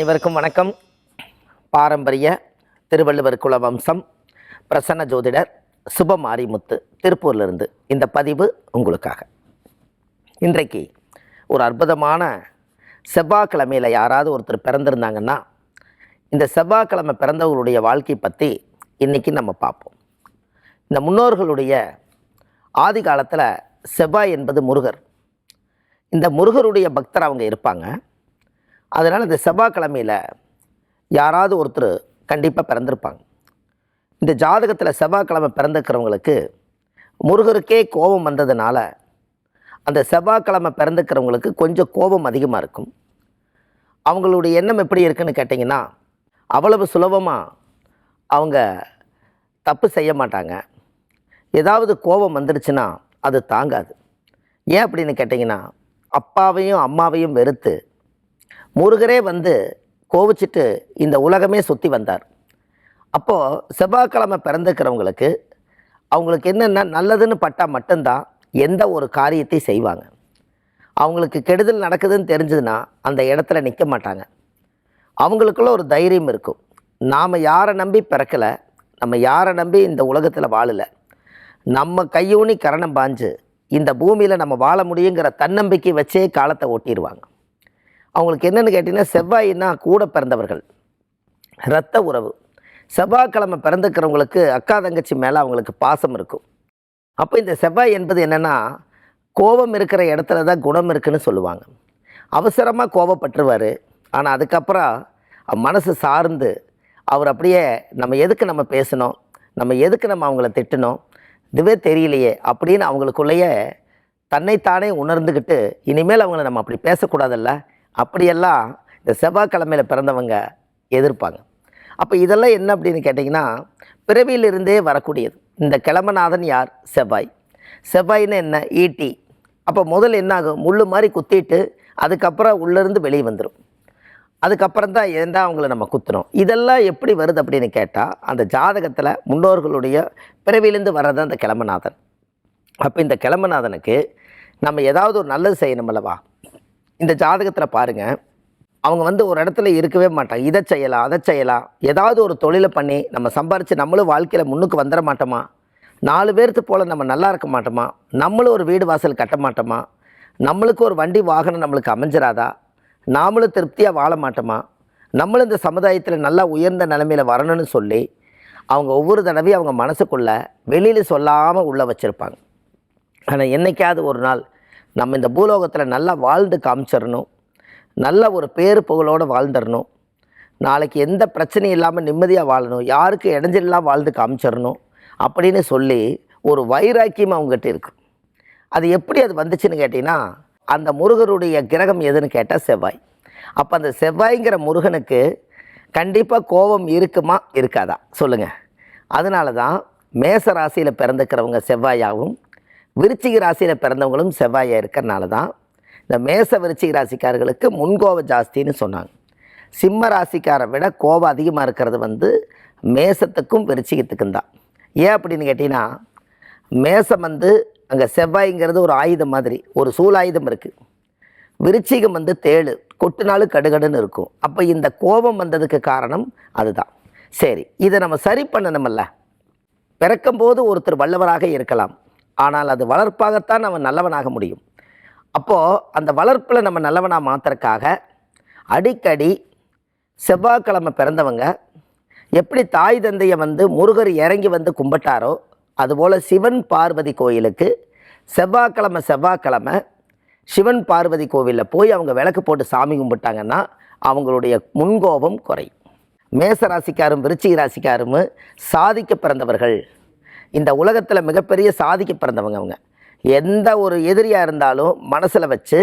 அனைவருக்கும் வணக்கம். பாரம்பரிய திருவள்ளுவர் குல வம்சம் பிரசன்ன ஜோதிடர் சுப மாரிமுத்து திருப்பூர்லேருந்து இந்த பதிவு உங்களுக்காக. இன்றைக்கு ஒரு அற்புதமான செவ்வாய்க்கிழமையில் யாராவது ஒருத்தர் பிறந்திருந்தாங்கன்னா இந்த செவ்வாய்க்கிழமை பிறந்தவர்களுடைய வாழ்க்கை பற்றி இன்றைக்கி நம்ம பார்ப்போம். இந்த முன்னோர்களுடைய ஆதி காலத்தில் செவ்வாய் என்பது முருகர். இந்த முருகருடைய பக்தர் அவங்க இருப்பாங்க. அதனால் இந்த செவ்வாய்க்கிழமையில் யாராவது ஒருத்தர் கண்டிப்பாக பிறந்திருப்பாங்க. இந்த ஜாதகத்தில் செவ்வாய்க்கிழமை பிறந்துக்கிறவங்களுக்கு முருகருக்கே கோபம் வந்ததுனால அந்த செவ்வாய்க்கிழமை பிறந்துக்கிறவங்களுக்கு கொஞ்சம் கோபம் அதிகமாக இருக்கும். அவங்களுடைய எண்ணம் எப்படி இருக்குன்னு கேட்டிங்கன்னா அவ்வளவு சுலபமாக அவங்க தப்பு செய்ய மாட்டாங்க. ஏதாவது கோபம் வந்துடுச்சுன்னா அது தாங்காது. ஏன் அப்படின்னு கேட்டிங்கன்னா அப்பாவையும் அம்மாவையும் வெறுத்து முருகரே வந்து கோவிச்சிட்டு இந்த உலகமே சுற்றி வந்தார். அப்போது செவ்வாய்க்கிழமை பிறந்துக்கிறவங்களுக்கு அவங்களுக்கு என்னென்ன நல்லதுன்னு பட்டால் மட்டும்தான் எந்த ஒரு காரியத்தை செய்வாங்க. அவங்களுக்கு கெடுதல் நடக்குதுன்னு தெரிஞ்சதுன்னா அந்த இடத்துல நிற்க மாட்டாங்க. அவங்களுக்குள்ள ஒரு தைரியம் இருக்கும். நாம் யாரை நம்பி பிறக்கலை நம்ம யாரை நம்பி இந்த உலகத்தில் வாழலை நம்ம கையூனி கரணம் பாஞ்சு இந்த பூமியில் நம்ம வாழ முடியுங்கிற தன்னம்பிக்கை வச்சே காலத்தை ஓட்டிடுவாங்க அவங்களுக்கு என்னென்னு கேட்டிங்கன்னா செவ்வாயின்னா கூட பிறந்தவர்கள். இரத்த உறவு. செவ்வாய்க்கிழமை பிறந்துக்கிறவங்களுக்கு அக்கா தங்கச்சி மேலே அவங்களுக்கு பாசம் இருக்கும். அப்போ இந்த செவ்வாய் என்பது என்னென்னா கோபம் இருக்கிற இடத்துல தான் குணம் இருக்குன்னு சொல்லுவாங்க. அவசரமாக கோபப்பட்டுருவார். ஆனால் அதுக்கப்புறம் மனசு சார்ந்து அவர் அப்படியே நம்ம எதுக்கு நம்ம பேசணும்? நம்ம எதுக்கு நம்ம அவங்கள திட்டணும்? இதுவே தெரியலையே அப்படின்னு அவங்களுக்குள்ளேயே தன்னைத்தானே உணர்ந்துக்கிட்டு இனிமேல் அவங்கள நம்ம அப்படி பேசக்கூடாதல்ல? அப்படியெல்லாம் இந்த செவ்வாய்க்கிழமையில் பிறந்தவங்க எதிர்ப்பாங்க. அப்போ இதெல்லாம் என்ன அப்படின்னு கேட்டிங்கன்னா பிறவியிலிருந்தே வரக்கூடியது. இந்த கிழமநாதன் யார்? செவ்வாய். செவ்வாய்ன்னு என்ன? ஈட்டி. அப்போ முதல்ல என்ன ஆகும் முள்ளு மாதிரி குத்திட்டு அதுக்கப்புறம் உள்ளேருந்து வெளியே வந்துடும் அதுக்கப்புறம் தான் ஏண்டா அவங்கள நம்ம குத்துறோம்? இதெல்லாம் எப்படி வருது அப்படின்னு கேட்டால் அந்த ஜாதகத்தில் முன்னோர்களுடைய பிறவியிலேருந்து வர்றது அந்த கிழமநாதன். அப்போ இந்த கிழமநாதனுக்கு நம்ம ஏதாவது ஒரு நல்லது செய்யணும் அல்லவா? இந்த ஜாதகத்தில் பாருங்கள் அவங்க வந்து ஒரு இடத்துல இருக்கவே மாட்டாங்க. இதை செய்யலாம் அதை செய்யலாம் ஏதாவது ஒரு தொழிலை பண்ணி நம்ம சம்பாரித்து நம்மளும் வாழ்க்கையில் முன்னுக்கு வந்துட மாட்டோமா? நாலு பேர்த்து போல் நம்ம நல்லா இருக்க மாட்டோமா? நம்மளும் ஒரு வீடு வாசல் கட்ட மாட்டோமா? நம்மளுக்கு ஒரு வண்டி வாகனம் நம்மளுக்கு அமைஞ்சிராதா? நாமளும் திருப்தியாக வாழ மாட்டோமா? நம்மளும் இந்த சமுதாயத்தில் நல்லா உயர்ந்த நிலமையில் வரணும்னு சொல்லி அவங்க ஒவ்வொரு தடவையும் அவங்க மனசுக்குள்ளே வெளியில் சொல்லாமல் உள்ளே வச்சுருப்பாங்க. ஆனால் என்றைக்காவது ஒரு நாள் நம்ம இந்த பூலோகத்தில் நல்லா வாழ்ந்து காமிச்சிடணும். நல்ல ஒரு பேர் புகழோடு வாழ்ந்துடணும். நாளைக்கு எந்த பிரச்சனையும் இல்லாமல் நிம்மதியாக வாழணும். யாருக்கு இடைஞ்சலாம் வாழ்ந்து காமிச்சிடணும் அப்படின்னு சொல்லி ஒரு வைராக்கியம் அவங்ககிட்ட இருக்கும் அது எப்படி அது வந்துச்சுன்னு கேட்டிங்கன்னா அந்த முருகருடைய கிரகம் எதுன்னு கேட்டால் செவ்வாய். அப்போ அந்த செவ்வாய்ங்கிற முருகனுக்கு கண்டிப்பாக கோபம் இருக்குமா இருக்காதா? சொல்லுங்கள் அதனால தான் மேச ராசியில் பிறந்துக்கிறவங்க செவ்வாயாகவும் விருச்சிக ராசியில் பிறந்தவங்களும் செவ்வாயாக இருக்கிறனால தான் இந்த மேச விருச்சிக ராசிக்காரர்களுக்கு முன்கோவம் ஜாஸ்தின்னு சொன்னாங்க. சிம்ம ராசிக்காரை விட கோபம் அதிகமாக இருக்கிறது வந்து மேசத்துக்கும் விருச்சிகத்துக்கும் தான். ஏன் அப்படின்னு கேட்டிங்கன்னா மேசம் வந்து அங்கே செவ்வாய்ங்கிறது ஒரு ஆயுதம் மாதிரி ஒரு சூழாயுதம் இருக்குது விருச்சிகம் வந்து தேழு கொட்டுனாலும் கடுகடுன்னு இருக்கும். அப்போ இந்த கோபம் வந்ததுக்கு காரணம் அதுதான். சரி இதை நம்ம சரி பண்ணணுமில்ல பிறக்கும்போது ஒருத்தர் வல்லவராக இருக்கலாம். ஆனால் அது வளர்ப்பாகத்தான் அவன் நல்லவனாக முடியும். அப்போது அந்த வளர்ப்பில் நம்ம நல்லவனாக மாற்றுறக்காக அடிக்கடி செவ்வாய்க்கிழமை பிறந்தவங்க எப்படி தாய் தந்தையை வந்து முருகர் இறங்கி வந்து கும்பிட்டாரோ அதுபோல் சிவன் பார்வதி கோயிலுக்கு செவ்வாய்க்கிழமை செவ்வாய்க்கிழமை சிவன் பார்வதி கோவிலில் போய் அவங்க விளக்கு போட்டு சாமி கும்பிட்டாங்கன்னா அவங்களுடைய முன்கோபம் குறையும். மேச ராசிக்காரும் விருச்சிக ராசிக்காரும் சாதிக்க பிறந்தவர்கள். இந்த உலகத்தில் மிகப்பெரிய சாதிக்க பிறந்தவங்க அவங்க. எந்த ஒரு எதிரியாக இருந்தாலும் மனசில் வச்சு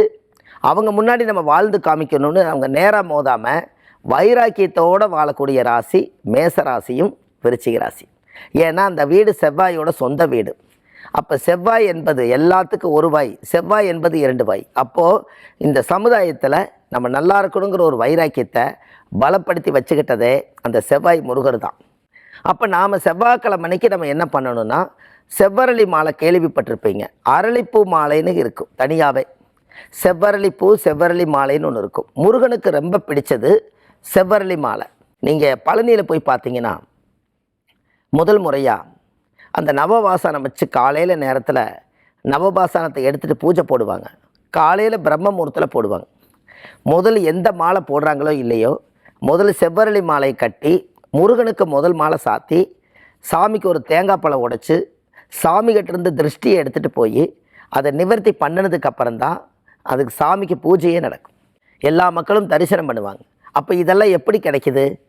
அவங்க முன்னாடி நம்ம வாழ்ந்து காமிக்கணும்னு அவங்க நேராக மோதாமல் வைராக்கியத்தோடு வாழக்கூடிய ராசி மேச ராசியும் விருச்சிக ராசி. ஏன்னா அந்த வீடு செவ்வாயோட சொந்த வீடு. அப்போ செவ்வாய் என்பது எல்லாத்துக்கும் ஒரு வாய் செவ்வாய் என்பது இரண்டு வாய். அப்போது இந்த சமுதாயத்தில் நம்ம நல்லா இருக்கணுங்கிற ஒரு வைராக்கியத்தை பலப்படுத்தி வச்சுக்கிட்டதே அந்த செவ்வாய் முருகர் தான். அப்போ நாம் செவ்வாய்க்கிழமைக்கு நம்ம என்ன பண்ணணும்னா செவ்வரளி மாலை கேள்விப்பட்டிருப்பீங்க. அரளிப்பூ மாலைன்னு இருக்கும் தனியாகவே செவ்வரளி பூ செவ்வரளி மாலைன்னு ஒன்று இருக்கும். முருகனுக்கு ரொம்ப பிடிச்சது செவ்வரளி மாலை. நீங்கள் பழனியில் போய் பார்த்தீங்கன்னா முதல் முறையாக அந்த நவபாசனம் வச்சு காலையில் நேரத்தில் நவபாசனத்தை எடுத்துகிட்டு பூஜை போடுவாங்க. காலையில் பிரம்ம முகூர்த்தத்தில் போடுவாங்க. முதல் எந்த மாலை போடுறாங்களோ இல்லையோ முதல்ல செவ்வரளி மாலை கட்டி முருகனுக்கு முதல் மாலை சாத்தி சாமிக்கு ஒரு தேங்காய் பழம் உடைச்சு சாமிகிட்ட திருஷ்டியை எடுத்துகிட்டு போய் அதை நிவர்த்தி பண்ணினதுக்கு அப்புறம்தான் அதுக்கு சாமிக்கு பூஜையே நடக்கும். எல்லா மக்களும் தரிசனம் பண்ணுவாங்க. அப்போ இதெல்லாம் எப்படி கிடைக்குது?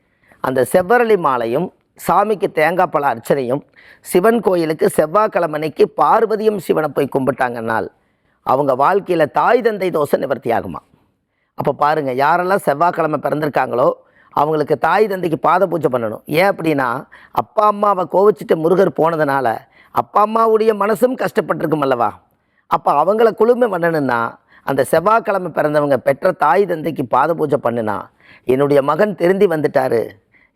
அந்த செவ்வரளி மாலையும் சாமிக்கு தேங்காய் பழ அர்ச்சனையும் சிவன் கோயிலுக்கு செவ்வாய்க்கிழமனைக்கு பார்வதியும் சிவனை போய் கும்பிட்டாங்கன்னால் அவங்க வாழ்க்கையில் தாய் தந்தை தோசை நிவர்த்தி ஆகுமா அப்போ பாருங்கள் யாரெல்லாம் செவ்வாய்க்கிழமை பிறந்திருக்காங்களோ அவங்களுக்கு தாய் தந்தைக்கு பாத பூஜை பண்ணணும். ஏன் அப்படின்னா அப்பா அம்மாவை கோவிச்சிட்டு முருகர் போனதுனால அப்பா அம்மாவுடைய மனசும் கஷ்டப்பட்டிருக்கும் அல்லவா? அப்போ அவங்கள குழுமை பண்ணணும்னா அந்த செவ்வாய்க்கிழமை பிறந்தவங்க பெற்ற தாய் தந்தைக்கு பாத பூஜை பண்ணுனா என்னுடைய மகன் திருந்தி வந்துட்டாரு.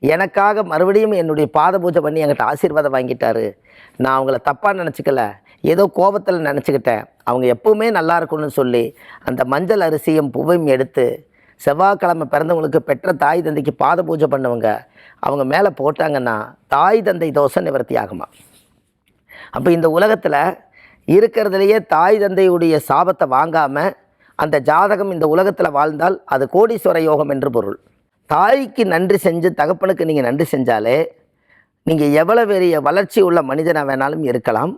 எனக்காக மறுபடியும் என்னுடைய பாத பூஜை பண்ணி என்கிட்ட ஆசீர்வாதம் வாங்கிட்டாரு. நான் அவங்கள தப்பாக நினச்சிக்கல. ஏதோ கோபத்தில் நினச்சிக்கிட்டேன். அவங்க எப்பவுமே நல்லா இருக்கணும்னு சொல்லி அந்த மஞ்சள் அரிசியும் பூவையும் எடுத்து செவ்வாய்க்கிழமை பிறந்தவங்களுக்கு பெற்ற தாய் தந்தைக்கு பாத பூஜை பண்ணவங்க அவங்க மேலே போட்டாங்கன்னா தாய் தந்தை தோசை நிவர்த்தி ஆகுமா? அப்போ இந்த உலகத்தில் இருக்கிறதுலையே தாய் தந்தையுடைய சாபத்தை வாங்காமல் அந்த ஜாதகம் இந்த உலகத்தில் வாழ்ந்தால் அது கோடீஸ்வர யோகம் என்று பொருள். தாய்க்கு நன்றி செஞ்சு தகப்பனுக்கு நீங்கள் நன்றி செஞ்சாலே நீங்கள் எவ்வளோ பெரிய வளர்ச்சி உள்ள மனிதனாக வேணாலும் இருக்கலாம்.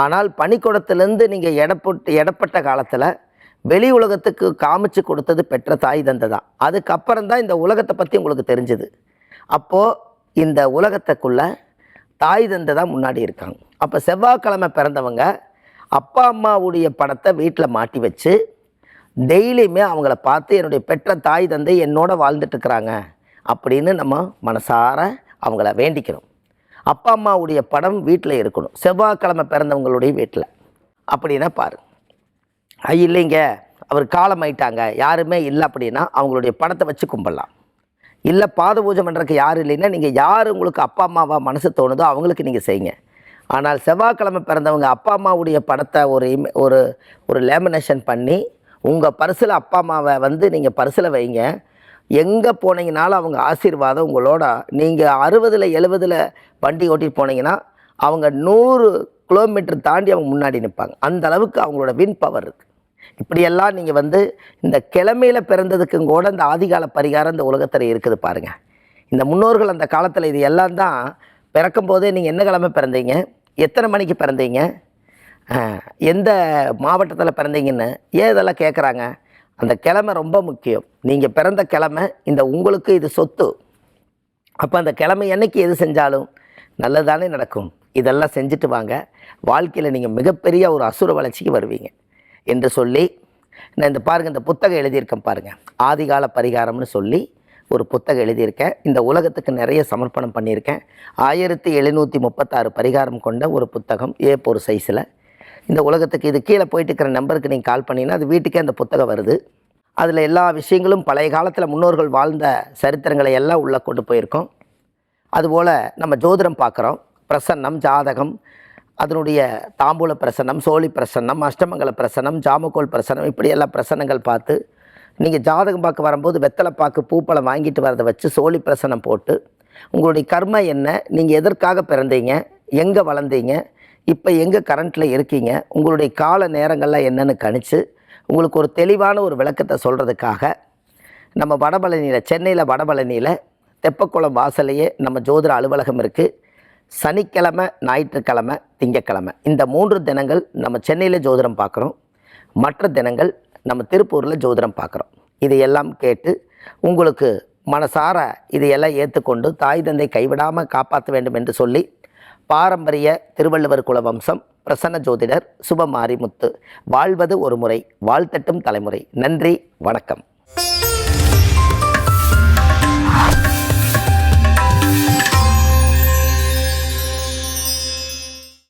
ஆனால் பனிக்கூடத்திலேருந்து நீங்கள் எடப்பட்டு எடப்பட்ட காலத்தில் வெளி உலகத்துக்கு காமிச்சு கொடுத்தது பெற்ற தாய் தந்தை தான். அதுக்கப்புறம் தான் இந்த உலகத்தை பற்றி உங்களுக்கு தெரிஞ்சுது. அப்போது இந்த உலகத்துக்குள்ள தாய் தந்தை தான் முன்னாடி இருக்காங்க. அப்போ செவ்வாய்க்கிழமை பிறந்தவங்க அப்பா அம்மாவுடைய படத்தை வீட்டில் மாட்டி வச்சு டெய்லியுமே அவங்கள பார்த்து என்னுடைய பெற்ற தாய் தந்தை என்னோட வாழ்ந்துட்டுருக்குறாங்க அப்படின்னு நம்ம மனசார அவங்கள வேண்டிக்கணும் அப்பா அம்மாவுடைய படம் வீட்டில் இருக்கணும். செவ்வாய்க்கிழமை பிறந்தவங்களுடைய வீட்டில் அப்படின்னா பாருங்கள் இல்லைங்க. அவர் காலமாயிட்டாங்க. யாருமே இல்லை அப்படின்னா அவங்களுடைய படத்தை வச்சு கும்பிடலாம். இல்லை பாத பூஜை பண்ணுறதுக்கு யாரும் இல்லைன்னா நீங்கள் யார் உங்களுக்கு அப்பா அம்மாவா மனசு தோணுதோ அவங்களுக்கு நீங்கள் செய்யுங்க. ஆனால் செவ்வாய்க்கிழமை பிறந்தவங்க அப்பா அம்மாவுடைய படத்தை ஒரு இம ஒரு ஒரு லேமினேஷன் பண்ணி உங்கள் பரிசில் அப்பா அம்மாவை வந்து நீங்கள் பரிசில் வைங்க. எங்கே போனீங்கனாலும் அவங்க ஆசீர்வாதம் உங்களோட. நீங்கள் அறுபதில் எழுபதில் வண்டி ஓட்டிட்டு போனீங்கன்னா அவங்க நூறு கிலோமீட்டர் தாண்டி அவங்க முன்னாடி நிற்பாங்க அந்த அளவுக்கு அவங்களோட வின் பவர் இருக்குது இப்படியெல்லாம் நீங்கள் வந்து இந்த கிழமையில் பிறந்ததுக்கும் கூட இந்த ஆதிகால பரிகாரம் இந்த உலகத்தில் இருக்குது பாருங்கள் இந்த முன்னோர்கள் அந்த காலத்தில் இது எல்லாம் தான் பிறக்கும் போதே நீங்கள் என்ன கிழமை பிறந்தீங்க? எத்தனை மணிக்கு பிறந்தீங்க? எந்த மாவட்டத்தில் பிறந்தீங்கன்னு ஏன் இதெல்லாம் கேட்குறாங்க அந்த கிழமை ரொம்ப முக்கியம். நீங்கள் பிறந்த கிழமை இந்த உங்களுக்கு இது சொத்து. அப்போ அந்த கிழமை என்றைக்கு எது செஞ்சாலும் நல்லதானே நடக்கும். இதெல்லாம் செஞ்சுட்டு வாங்க. வாழ்க்கையில் நீங்கள் மிகப்பெரிய ஒரு அசுர வளர்ச்சிக்கு வருவீங்க. என்று சொல்லி நான் இந்த பாருங்கள் இந்த புத்தகம் எழுதியிருக்கேன் பாருங்கள் ஆதிகால பரிகாரம்னு சொல்லி ஒரு புத்தகம் எழுதியிருக்கேன். இந்த உலகத்துக்கு நிறைய சமர்ப்பணம் பண்ணியிருக்கேன். ஆயிரத்தி எழுநூற்றி முப்பத்தாறு பரிகாரம் கொண்ட ஒரு புத்தகம் ஏ ஒரு சைஸில். இந்த உலகத்துக்கு இது கீழே போயிட்டு இருக்கிற நம்பருக்கு நீங்கள் கால் பண்ணிங்கன்னா அது வீட்டுக்கே அந்த புத்தகம் வருது. அதில் எல்லா விஷயங்களும் பழைய காலத்தில் முன்னோர்கள் வாழ்ந்த சரித்திரங்களை எல்லாம் உள்ளே கொண்டு போயிருக்கோம். அதுபோல் நம்ம ஜோதிடம் பார்க்குறோம். பிரசன்னம் ஜாதகம் அதனுடைய தாம்பூல பிரசன்னம் சோழி பிரசன்னம் அஷ்டமங்கல பிரசன்னம் ஜாமக்கோல் பிரசன்னம் இப்படி எல்லாம் பிரசன்னங்கள் பார்த்து நீங்கள் ஜாதகம் பார்க்க வரும்போது வெத்தலை பாக்கு பூப்பழம் வாங்கிட்டு வரதை வச்சு சோழி பிரசன்னம் போட்டு உங்களுடைய கர்ம என்ன நீங்கள் எதற்காக பிறந்தீங்க எங்கே வளர்ந்தீங்க இப்போ எங்கே கரண்ட்டில் இருக்கீங்க உங்களுடைய கால நேரங்கள்லாம் என்னென்னு கணிச்சு உங்களுக்கு ஒரு தெளிவான ஒரு விளக்கத்தை சொல்கிறதுக்காக நம்ம வடபழனியில் சென்னையில் வடபழனியில் தெப்பக்குளம் வாசலையே நம்ம ஜோதிட அலுவலகம் இருக்குது சனிக்கிழமை ஞாயிற்றுக்கிழமை திங்கக்கிழமை. இந்த மூன்று தினங்கள் நம்ம சென்னையில் ஜோதிடம் பார்க்குறோம். மற்ற தினங்கள் நம்ம திருப்பூரில் ஜோதிடம் பார்க்குறோம். இதையெல்லாம் கேட்டு உங்களுக்கு மனசார இதையெல்லாம் ஏற்றுக்கொண்டு தாய் தந்தை கைவிடாமல் காப்பாற்ற வேண்டும் என்று சொல்லி பாரம்பரிய திருவள்ளுவர் குல வம்சம் பிரசன்ன ஜோதிடர் சுபமாரிமுத்து. வாழ்வது ஒரு முறை வாழ்த்தட்டும் தலைமுறை. நன்றி வணக்கம்.